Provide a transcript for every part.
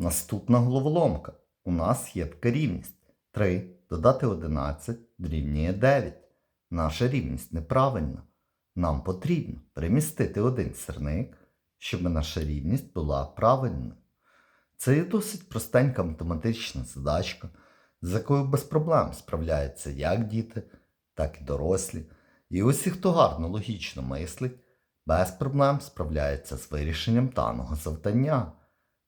Наступна головоломка. У нас є така рівність. 3 додати 11 дорівнює 9. Наша рівність неправильна. Нам потрібно перемістити один сірник, щоб наша рівність була правильною. Це є досить простенька математична задачка, з якою без проблем справляються як діти, так і дорослі. І усі, хто гарно логічно мислить, без проблем справляється з вирішенням даного завдання.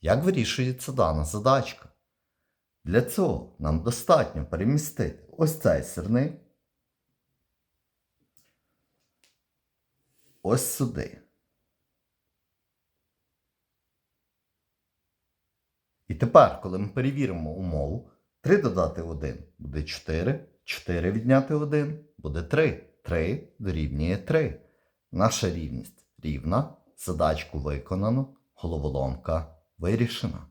Як вирішується дана задачка? Для цього нам достатньо перемістити ось цей сирник ось сюди. І тепер, коли ми перевіримо умову, 3 додати 1 буде 4, 4 відняти 1 буде 3. 3 дорівнює 3. Наша рівність рівна, задачку виконано, головоломка вирішена.